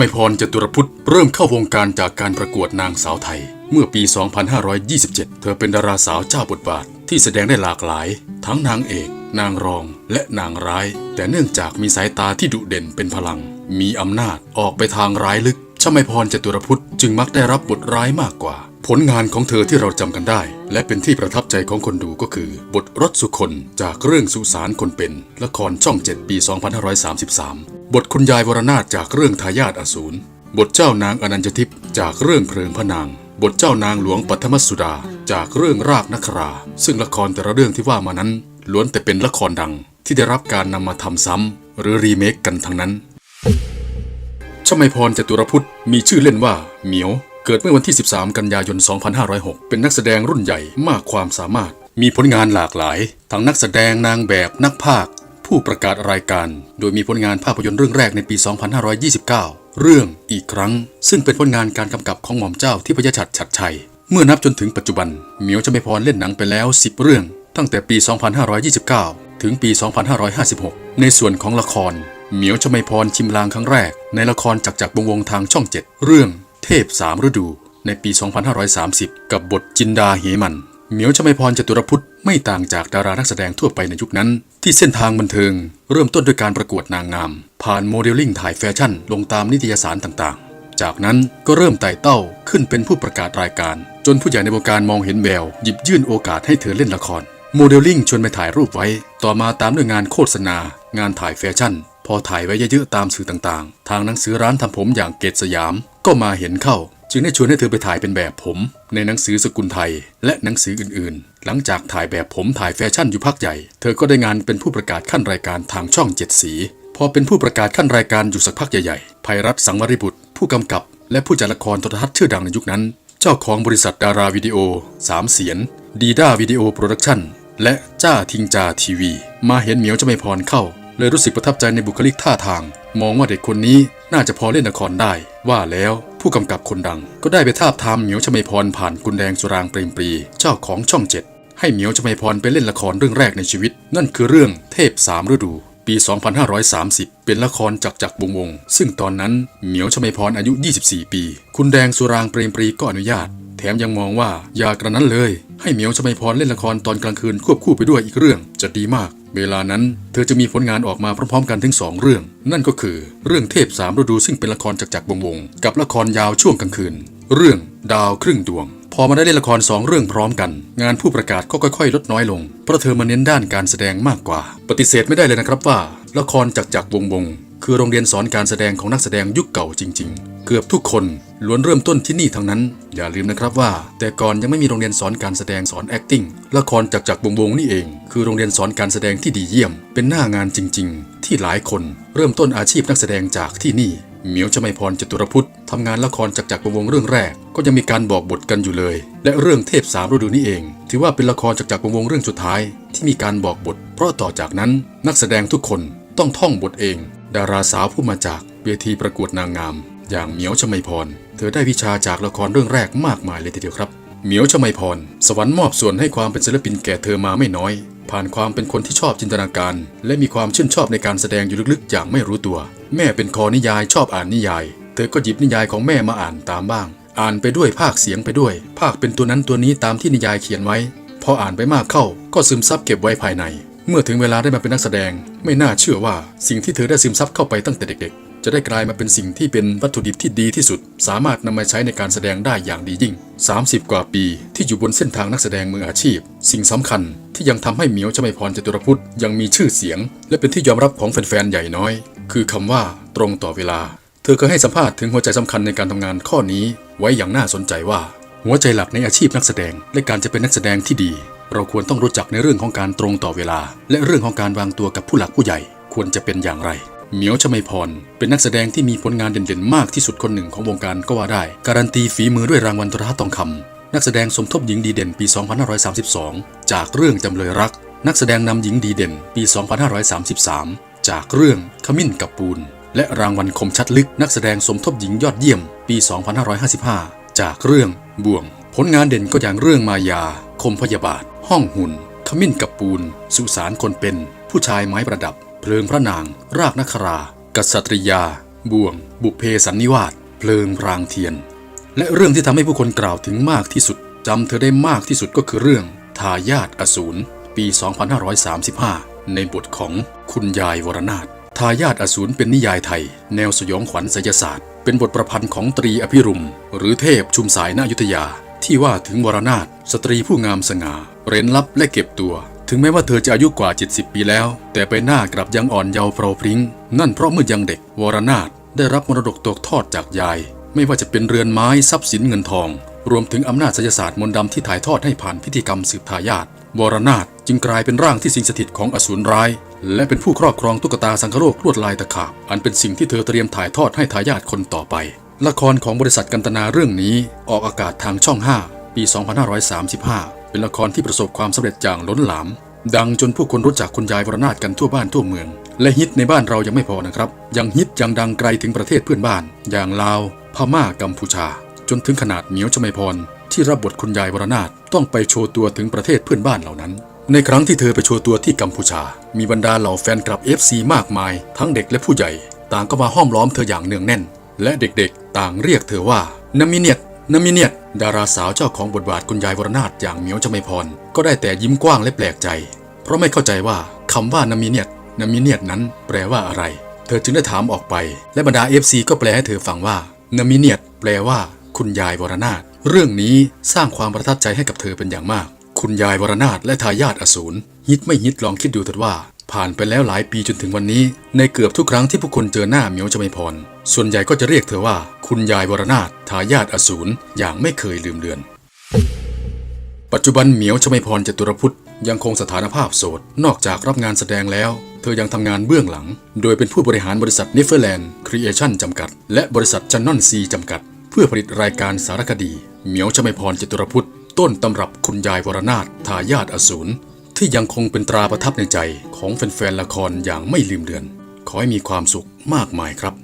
มัยพรจตุรพุทธเริ่มเข้าวงการจากการประกวดนางสาวไทย เมื่อปี 2527 เธอเป็นดาราสาวเจ้าบทบาท ที่แสดงได้หลากหลาย ทั้งนางเอก นางรอง และนางร้าย แต่เนื่องจากมีสายตาที่ดุเด่นเป็นพลัง มีอำนาจออกไปทางร้ายลึก ชมัยพรจตุรพุทธจึงมักได้รับบทร้ายมากกว่า ผลงานของเธอที่เราจำกันได้ และเป็นที่ประทับใจของคนดูก็คือ บทรถสุคนจากเรื่องสุสานคนเป็น ละครช่อง 7 ปี 2533 บทคุณยายวรนาถจากเรื่องทายาทอสูร บทเจ้านางอนัญญทิพย์จากเรื่องเพลิงพระนาง บทเจ้านางหลวงปัทมสุดา จากเรื่องรากนครา ซึ่งละครแต่ละเรื่องที่ว่ามานั้น ล้วนแต่เป็นละครดัง ที่ได้รับการนำมาทำซ้ำหรือรีเมคกันทั้งนั้นชมัยพรจตุรพุทธมีชื่อเล่นว่าเหมียว เกิดเมื่อวันที่ 13 กันยายน 2506 เป็นนักแสดงรุ่นใหญ่มากความสามารถ มีผลงานหลากหลาย ทั้งนักแสดงนางแบบนักพากย์ผู้ประกาศรายการ โดยมีผลงานภาพยนตร์เรื่องแรกในปี 2529 เรื่องอีกครั้ง ซึ่งเป็นผลงานการกำกับของหม่อมเจ้าที่พยชัดชัดชัย เมื่อนับจนถึงปัจจุบันเหมียวชมพรเล่นหนังไปแล้ว 10 เรื่อง ตั้งแต่ปี 2529 ถึงปี 2556 ในส่วนของละครเหมียวชมพรชิมลางครั้งแรก ในละครจักจักรวงวงทางช่อง 7 เรื่อง เทพสามฤดู ในปี 2530 กับบทจินดาเหมันเหมียวชมัยพรจตุรพุทธไม่ต่างจากดารานักแสดงทั่วไปในยุคนั้น ที่เส้นทางบันเทิง เริ่มต้นด้วยการประกวดนางงาม ผ่านโมเดลลิ่งถ่ายแฟชั่น ลงตามนิตยสารต่างๆ จากนั้นก็เริ่มไต่เต้าขึ้นเป็นผู้ประกาศรายการ จนผู้ใหญ่ในวงการมองเห็นแววหยิบยื่นโอกาสให้เธอเล่นละคร โมเดลลิ่งชวนไปถ่ายรูปไว้ ต่อมาตามด้วยงานโฆษณา งานถ่ายแฟชั่น พอถ่ายไว้เยอะๆตามสื่อต่างๆ ทางหนังสือร้านทำผมอย่างเกตสยาม ก็มาเห็นเข้า จึงได้ชวนให้เธอไปถ่ายเป็นแบบผม ในหนังสือสกุลไทย และหนังสืออื่นๆ หลังจากถ่ายแบบผมถ่ายแฟชั่นอยู่พักใหญ่ เธอก็ได้งานเป็นผู้ประกาศขั้นรายการทางช่องเจ็ดสี พอเป็นผู้ประกาศขั้นรายการอยู่สักพักใหญ่ๆภัยรัฐสังวริบุตร ผู้กำกับ และผู้จัดละครโทรทัศน์ชื่อดังในยุคนั้น เจ้าของบริษัทดาราวิดีโอสามเสียนดีด้าวิดีโอโปรดักชั่นและจ้าทิงจาทีวี มาเห็นเหมียวจะไม่พรเข้า เลยรู้สึกประทับใจในบุคลิกท่าทาง มองว่าเด็กคนนี้น่าจะพอเล่นละครได้ ว่าแล้วผู้กำกับคนดัง ก็ได้ไปทาบทามเหมียวชมพรผ่านกุลแดงสุรางเปรมปรีเจ้าของช่องเจ็ดให้เหมียวชมพรไปเล่นละครเรื่องแรกในชีวิต นั่นคือเรื่องเทพสามฤดู ปี 2530 เป็นละครจักจักรวงวง ซึ่งตอนนั้นเหมียวชมพรอายุ 24 ปี คุณแดงสุรางเปรมปรีก็อนุญาต แถมยังมองว่าอย่ากระนั้นเลย ให้เหมียวชมพรเล่นละครตอนกลางคืนควบคู่ไปด้วยอีกเรื่องจะดีมาก เวลานั้นเธอจะมีผลงานออกมาพร้อมๆกันถึง 2 เรื่อง นั่นก็คือเรื่องเทพสามฤดูซึ่งเป็นละครจักจักรวงศ์วงกับละครยาวช่วงกลางคืน เรื่องดาวครึ่งดวง พอมาได้เล่นละครสองเรื่องพร้อมกัน งานผู้ประกาศก็ค่อยๆ ลดน้อยลง เพราะเธอมาเน้นด้านการแสดงมากกว่า ปฏิเสธไม่ได้เลยนะครับว่า ละครจักรจักรวงวงศ์คือโรงเรียนสอนการแสดงของนักแสดงยุคเก่าจริง ๆ เกือบทุกคน ล้วนเริ่มต้นที่นี่ทั้งนั้น อย่าลืมนะครับว่า แต่ก่อนยังไม่มีโรงเรียนสอนการแสดงสอน acting ละครจักจักรวงวงนี่เอง คือโรงเรียนสอนการแสดงที่ดีเยี่ยม เป็นหน้างานจริง ๆ ที่หลายคนเริ่มต้นอาชีพนักแสดงจากที่นี่เหมียวชมัยพรจตุรพุทธทำงานละครจักจักรวงเรื่องแรก ก็ยังมีการบอกบทกันอยู่เลย และเรื่องเทพสามฤดูนี้เอง ถือว่าเป็นละครจักจักรวงเรื่องสุดท้าย ที่มีการบอกบท เพราะต่อจากนั้นนักแสดงทุกคนต้องท่องบทเอง ดาราสาวผู้มาจากเวทีประกวดนางงาม อย่างเหมียวชมัยพร เธอได้วิชาจากละครเรื่องแรกมากมายเลยทีเดียวครับ เหมียวชมัยพร สวรรค์มอบส่วนให้ความเป็นศิลปินแก่เธอมาไม่น้อย ผ่านความเป็นคนที่ชอบจินตนาการ และมีความชื่นชอบในการแสดงอยู่ลึกๆ อย่างไม่รู้ตัว แม่เป็นคอนิยายชอบอ่านนิยาย เธอก็หยิบนิยายของแม่มาอ่านตามบ้าง อ่านไปด้วยภาคเสียงไปด้วย ภาคเป็นตัวนั้นตัวนี้ตามที่นิยายเขียนไว้ พออ่านไปมากเข้า ก็ซึมซับเก็บไว้ภายใน เมื่อถึงเวลาได้มาเป็นนักแสดง ไม่น่าเชื่อว่าสิ่งที่เธอได้ซึมซับเข้าไปตั้งแต่เด็กๆ จะได้กลายมาเป็นสิ่งที่เป็นวัตถุดิบที่ดีที่สุด สามารถนำมาใช้ในการแสดงได้อย่างดียิ่ง 30 กว่าปี ที่อยู่บนเส้นทางนักแสดงมืออาชีพ สิ่งสำคัญที่ยังทำให้เหมียวชมัยพรจตุรพุทธยังมีชื่อเสียง และเป็นที่ยอมรับของแฟนๆใหญ่น้อย คือคำว่าตรงต่อเวลา เธอเคยให้สัมภาษณ์ถึงหัวใจสำคัญในการทำงานข้อนี้ ไว้อย่างน่าสนใจว่า หัวใจหลักในอาชีพนักแสดง และการจะเป็นนักแสดงที่ดี เราควรต้องรู้จักในเรื่องของการตรงต่อเวลา และเรื่องของการวางตัวกับผู้หลักผู้ใหญ่ควรจะเป็นอย่างไร เหมียวชมัยพร เป็นนักแสดงที่มีผลงานเด่นๆ มากที่สุดคนหนึ่งของวงการก็ว่าได้ การันตีฝีมือด้วยรางวัลโทรทัศน์ทองคำนักแสดงสมทบหญิงดีเด่นปี 2532 จากเรื่องจำเลยรัก นักแสดงนำหญิงดีเด่นปี 2533 จากเรื่องขมิ้นกับปูน และรางวัลคมชัดลึก นักแสดงสมทบหญิงยอดเยี่ยม ปี 2555 จากเรื่องบ่วง ผลงานเด่นก็อย่างเรื่องมายา คมพยาบาท ห้องหุ่น ขมิ้นกับปูน สุสานคนเป็น ผู้ชายไม้ประดับ เพลิงพระนาง รากนครา กษัตริยา บ่วง บุพเพสันนิวาสเพลิงพรางเทียน และเรื่องที่ทำให้ผู้คนกล่าวถึงมากที่สุดจำเธอได้มากที่สุดก็คือเรื่องทายาทอสูรปี 2535 ในบทของคุณยายวรนาถทายาทอสูรเป็นนิยายไทย แนวสยองขวัญไสยศาสตร์ เป็นบทประพันธ์ของตรีอภิรุม หรือเทพชุมสายนายุทธยา ที่ว่าถึงวรนาถสตรีผู้งามสง่า เร้นลับและเก็บตัว ถึงแม้ว่าเธอจะอายุกว่า 70 ปีแล้ว แต่ไปหน้ากลับยังอ่อนเยาว์เพราพริ้ง นั่นเพราะเมื่อยังเด็กวรนาถได้รับมรดกตกทอดจากยาย ไม่ว่าจะเป็นเรือนไม้ทรัพย์สินเงินทอง รวมถึงอำนาจไสยศาสตร์มนต์ดำที่ถ่ายทอดให้ผ่านพิธีกรรมสืบทายาทวรนาถจึงกลายเป็นร่างที่สิงสถิตของอสูรร้าย และเป็นผู้ครอบครองตุ๊กตาสังคโรคลวดลายตะขาบอันเป็นสิ่งที่เธอเตรียมถ่ายทอดให้ทายาทคนต่อไป ละครของบริษัทกันตนาเรื่องนี้ออกอากาศทางช่อง 5 ปี 2535 เป็นละครที่ประสบความสำเร็จอย่างล้นหลาม ดังจนผู้คนรู้จักคุณยายวรนาถกันทั่วบ้านทั่วเมือง และฮิตในบ้านเรายังไม่พอนะครับ ยังฮิตยังดังไกลถึงประเทศเพื่อนบ้าน อย่างลาวพม่ากัมพูชา จนถึงขนาดเหมียวชมพร ที่รับบทคุณยายวรนาถต้องไปโชว์ตัวถึงประเทศเพื่อนบ้านเหล่านั้น ในครั้งที่เธอไปโชว์ตัวที่กัมพูชา มีบรรดาเหล่าแฟนคลับ FC มากมาย ทั้งเด็กและผู้ใหญ่ ต่างก็มาห้อมล้อมเธออย่างเนืองแน่น และเด็กๆ ต่างเรียกเธอว่านามิเนียต นามิเนียตดาราสาวเจ้าของบทบาทคุณยายวรนาถอย่างเหมียวชมัยพร ก็ได้แต่ยิ้มกว้างและแปลกใจ เพราะไม่เข้าใจว่าคำว่านามิเนียตนามิเนียตนั้นแปลว่าอะไร เธอจึงได้ถามออกไป และบรรดา FC ก็แปลให้เธอฟังว่านามิเนียตแปลว่า คุณยายวรนาถเรื่องนี้สร้างความประทับใจให้กับเธอเป็นอย่างมาก คุณยายวรนาถและทายาทอสูรฮิตไม่ฮิตลองคิดดูเถิดว่า ผ่านไปแล้วหลายปีจนถึงวันนี้ ในเกือบทุกครั้งที่ผู้คนเจอหน้าเหมียวจะไม่พร ส่วนใหญ่ก็จะเรียกเธอว่า คุณยายวรนาถทายาทอสูรอย่างไม่เคยลืมเลือน ปัจจุบันเหมียวชมัยพรจตุรพุทธยังคงสถานภาพโสด นอกจากรับงานแสดงแล้ว เธอยังทำงานเบื้องหลัง โดยเป็นผู้บริหารบริษัทนิเฟอร์แลนด์ครีเอชั่นจำกัด และบริษัทจันนอนซีจำกัด เพื่อผลิตรายการสารคดี เหมียวชมัยพรจตุรพุทธต้นตำรับคุณยายวรนาถทายาทอสูร ที่ยังคงเป็นตราประทับในใจของแฟนๆละครอย่างไม่ลืมเลือน ขอให้มีความสุขมากมายครับ